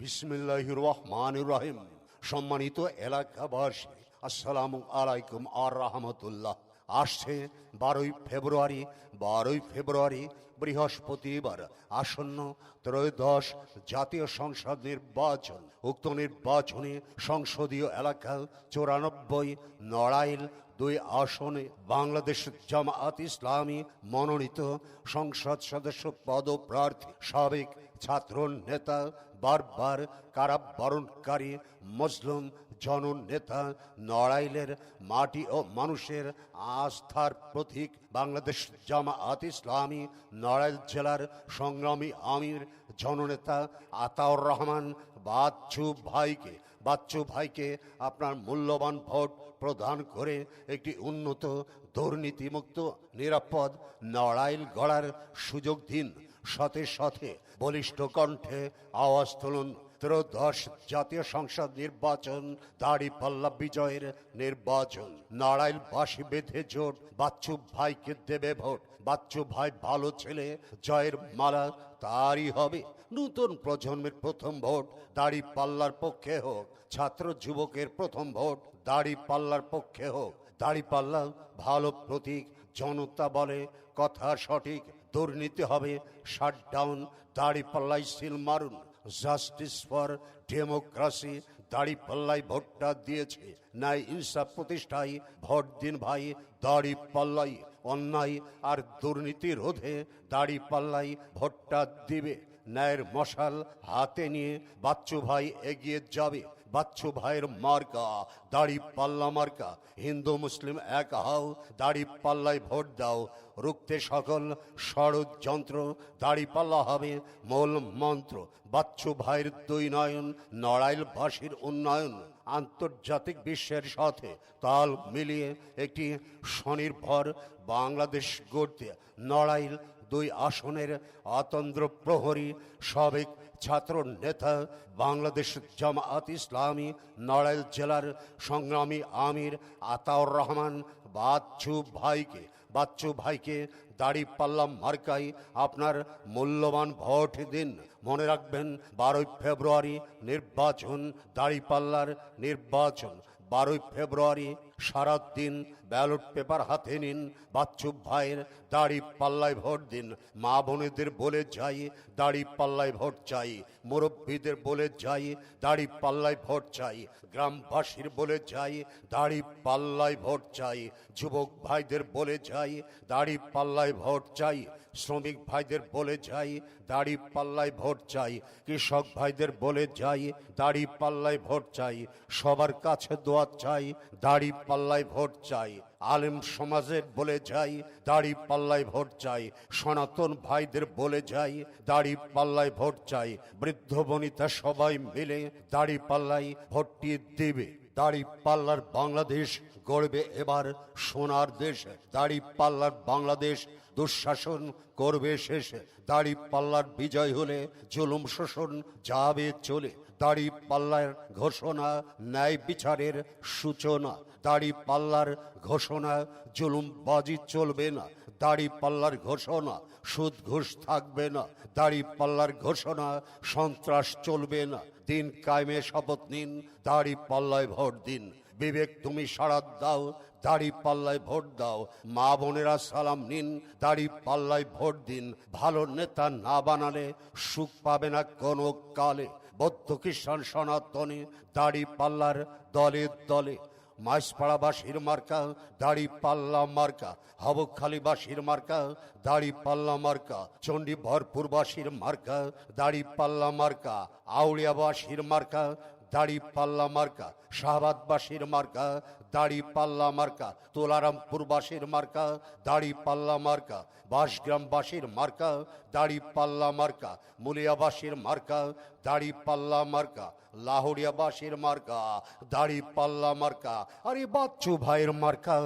বিসমিল্লাহ রহমান রহিম। সম্মানিত এলাকাবাসী আসসালামু আলাইকুম আর রহমতুল্লাহ। আসছে বারোই ফেব্রুয়ারি বারোই ফেব্রুয়ারি বৃহস্পতিবার আসন্ন ত্রয়োদশ জাতীয় সংসদ নির্বাচন। উক্ত নির্বাচনে সংসদীয় এলাকা চৌরানব্বই, নড়াইল দুই আসনে বাংলাদেশ জামায়াত ইসলামী মনোনীত সংসদ সদস্য পদপ্রার্থী, সাবেক ছাত্র নেতা বারবার কারাবরণকারী, মুসলিম জননেতা নড়াইলের মাটি ও মানুষের আস্থার প্রতীক বাংলাদেশ জামায়াত ইসলামী নড়াইল জেলার সংগ্রামী আমির জননেতা আতাউর রহমান। বাচ্চু ভাইকে বাচ্চু ভাইকে আপনার মূল্যবান ভোট প্রদান করে একটি উন্নত, দুর্নীতিমুক্ত, নিরাপদ নড়াইল গড়ার সুযোগ দিন। সাথে সাথে বলিষ্ঠ কণ্ঠে আওয়াজ তুলুন। ত্রয়োদশ জাতীয় সংসদ নির্বাচন, দাড়ি পাল্লা বিজয়ের নির্বাচন। নারায়ণ বাসী বেঁধে জোট, বাচ্চু ভাইকে দেবে ভোট। বাচ্চু ভাই ভালো ছেলে, জয়ের মালা তারই হবে। নতুন প্রজন্মের প্রথম ভোট, দাড়ি পাল্লার পক্ষে হোক। ছাত্র যুবকের প্রথম ভোট, দাড়ি পাল্লার পক্ষে হোক। দাড়ি পাল্লা ভালো প্রতীক, জনতা বলে কথা সঠিক। দুর্নীতি হবে শাট ডাউন দাড়ি পাল্লাই সিল মারুন। জাস্টিস ফর ডেমোক্রাসি দাড়ি পাল্লাই ভোটটা দিয়েছে। নাই ইনসাফ প্রতিষ্ঠায় ভোট দিন ভাই দাড়ি পাল্লাই অন্যায় আর দুর্নীতি রোধে দাড়ি পাল্লাই ভোটটা দিবে। ন্যায়ের মশাল হাতে নিয়ে বাচ্চু ভাই এগিয়ে যাবে। বাচ্চু ভাইয়ের মার্কা, দাড়ি পাল্লা মার্কা। হিন্দু, মুসলিম এক হাও, দাড়ি পাল্লায় ভোট দাও। রুখতে সকল ষড়যন্ত্র, দাড়ি পাল্লা হবে মূল মন্ত্র। বাচ্চু ভাইয়ের দুই নয়ন নড়াইলবাসীর উন্নয়ন। আন্তর্জাতিক বিশ্বের সাথে তাল মিলিয়ে একটি স্বনির্ভর বাংলাদেশ গড়তে নড়াইল দুই আসনের অতন্দ্র প্রহরী সাবেক ছাত্র নেতা বাংলাদেশ জামায়াত ইসলামী নড়াইল জেলার সংগ্রামী আমির আতাউর রহমান বাচ্চু ভাইকে বাচ্চু ভাইকে দাড়ি পাল্লা মার্কাই আপনার মূল্যবান ভোট দিন। মনে রাখবেন, বারোই ফেব্রুয়ারি নির্বাচন দাড়ি পাল্লার নির্বাচন। বারোই ফেব্রুয়ারি সারা দিন ব্যালট পেপার হাতে নিন, বাচ্চু ভাইয়ের দাড়ি পাল্লায় ভোট দিন, মা বোনেদের বলে যাই, দাড়ি পাল্লায় ভোট চাই, মুরব্বীদের বলে যাই, দাড়ি পাল্লায় ভোট চাই, গ্রামবাসীর বলে যাই, দাড়ি পাল্লায় ভোট চাই, যুবক ভাইদের বলে যাই, দাড়ি পাল্লায় ভোট চাই, শ্রমিক ভাইদের বলে যাই, দাড়ি পাল্লায় ভোট চাই, কৃষক ভাইদের বলে যাই, দাড়ি পাল্লায় ভোট চাই, সবার কাছে দোয়া চাই, দাড়ি পাল্লায় ভোট চাই। আলেম সমাজের বলে যাই, দাড়ি পাল্লায় ভোট চাই। সনাতন ভাইদের বলে যাই, দাড়ি পাল্লায় ভোট চাই। বৃদ্ধ বনিতা সবাই মিলে দাড়ি পাল্লায় ভোটটি দেবে। দাড়ি পাল্লার বাংলাদেশ গড়বে এবার সোনার দেশ। দাড়ি পাল্লার বাংলাদেশ দুঃশাসন করবে শেষ। দাড়ি পাল্লার বিজয় হলে জুলুম শোষণ যাবে চলে। দাড়ি পাল্লার ঘোষণা, ন্যায় বিচারের সূচনা। দাড়ি পাল্লার ঘোষণা, জুলুমবাজি চলবে না। দাড়ি পাল্লার ঘোষণা, সুদ ঘুষ থাকবে না। দাড়ি পাল্লার ঘোষণা, সন্ত্রাস চলবে না। দিন কায়েমে শপথ নিন, দাড়ি পাল্লায় ভোট দিন। বিবেক, তুমি সাড়া দাও, দাড়ি পাল্লায় ভোট দাও। মা বোনেরা সালাম নিন, দাড়ি পাল্লায় ভোট দিন। ভালো নেতা না বানালে সুখ পাবে না কোনো কালে। বৌদ্ধ খ্রিস্টান সনাতনে দাড়ি পাল্লার দলে দলে। মাইসপাড়াবাসীর মার্কা, দাড়ি পাল্লা মার্কা হবখালীবাসীর মার্কা, দাড়ি পাল্লা মার্কা চণ্ডী ভরপুরবাসীর মার্কা, দাড়ি পাল্লা মার্কা আউড়িয়াবাসীর মার্কা দাড়ি পাল্লা মার্কা, শাহবাদবাসীর মার্কা, দাড়ি পাল্লা মার্কা তোলারামপুরবাসীর মার্কা, দাড়ি পাল্লা মার্কা বাসগ্রামবাসীর মার্কা, দাড়ি পাল্লা মার্কা, মুলিয়াবাসীর মার্কা, দাড়ি পাল্লা মার্কা, লাহোরিয়াবাসীর মার্কা, দাড়ি পাল্লা মার্কা, আরে বাচ্চু ভাইয়ের মার্কা,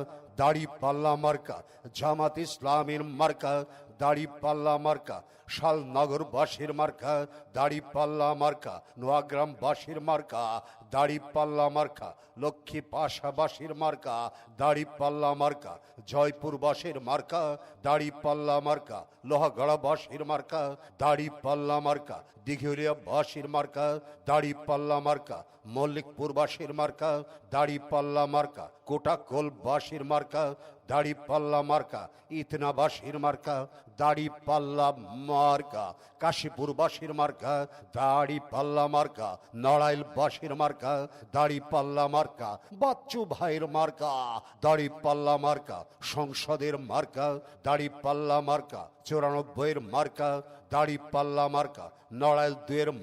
দাড়ি পাল্লা মার্কা, জামাত ইসলামের মার্কা, দাড়ি পাল্লা মার্কা শালনগরবাসীর মার্কা দাড়ি পাল্লা মার্কা নোয়াগ্রাম নোয়াগ্রামবাসীর মার্কা দাড়ি পাল্লা মার্কা লক্ষ্মী পাশাবাসীর মার্কা দাড়ি পাল্লা মার্কা জয়পুর জয়পুরবাসীর মার্কা দাড়ি পাল্লা মার্কা, লোহাগড়াবাসীর মার্কা দাড়ি পাল্লা মার্কা দিঘিরিয়া বাসীর মার্কা দাড়ি পাল্লা মার্কা, মল্লিকপুরবাসীর মার্কা দাড়ি পাল্লা মার্কা কোটাকোল বাসীর মার্কা দাড়ি পাল্লা মার্কা ইতনা ইতনাবাসীর মার্কা দাড়ি পাল্লা মার্কা কাশীপুরবাসীর মার্কা দাড়ি পাল্লা মার্কা নড়াইল বাসীর মার্কা দাড়ি পাল্লা মার্কা বাচ্চু ভাইয়ের মার্কা দাড়ি পাল্লা মার্কা সংসদের মার্কা দাড়ি পাল্লা মার্কা চৌরানব্বইয়ের মার্কা দাড়ি পাল্লা মার্কা নড়াইল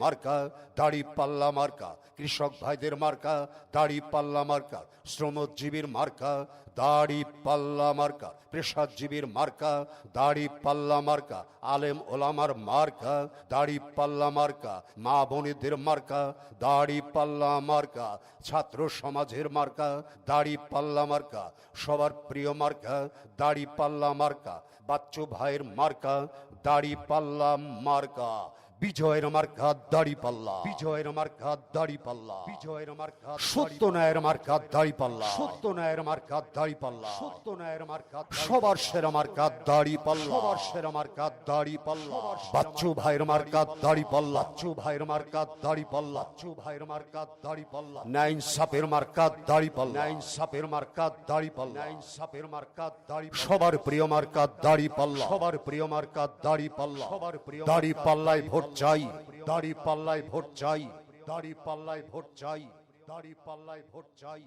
মার্কা, দাড়ি পাল্লা মার্কা, কৃষক ভাইদের মার্কা, দাড়ি পাল্লা মার্কা, শ্রমজীবীর মার্কা, দাড়ি পাল্লা মার্কা, পেশাজীবীর মার্কা, দাড়ি পাল্লা মার্কা, আলেম ওলামার মার্কা, দাড়ি পাল্লা মার্কা, মা বোনেদের মার্কা, দাড়ি পাল্লা মার্কা, ছাত্র সমাজের মার্কা, দাড়ি পাল্লা মার্কা, সবার প্রিয় মার্কা, দাড়ি পাল্লা মার্কা বাচ্চু ভাইয়ের মার্কা দাড়ি পাল্লা মার্কা। বিজয়ের মার্কা দাড়ি পাল্লা বিজয়ের মার্কা দাড়ি পাল্লা বিজয়ের মার্কা সত্য ন্যায়ের মার্কা দাড়ি পাল্লা সত্য ন্যায়ের মার্কা দাড়ি পাল্লা সত্য ন্যায়ের মার্কা সবার সেরা মার্কা দাড়ি পাল্লা সবার সেরা মার্কা দাড়ি পাল্লা বাচ্চু ভাইয়ের মার্কা দাড়ি পাল্লা বাচ্চু ভাইয়ের মার্কা দাড়ি পাল্লা বাচ্চু ভাইয়ের মার্কা দাড়ি পাল্লা নাইন সাপের মার্কা দাড়ি পাল্লা নাইন সাপের মার্কা দাড়ি পাল্লা নাইন সাপের মার্কা দাড়ি সবার প্রিয় মার্কা দাড়ি পাল্লা সবার প্রিয় মার্কা দাড়ি পাল্লা সবার প্রিয় দাড়ি পাল্লায় ভোট চাই দাড়ি পাল্লায় ভোট চাই দাড়ি পাল্লায় ভোট চাই দাড়ি পাল্লায় ভোট চাই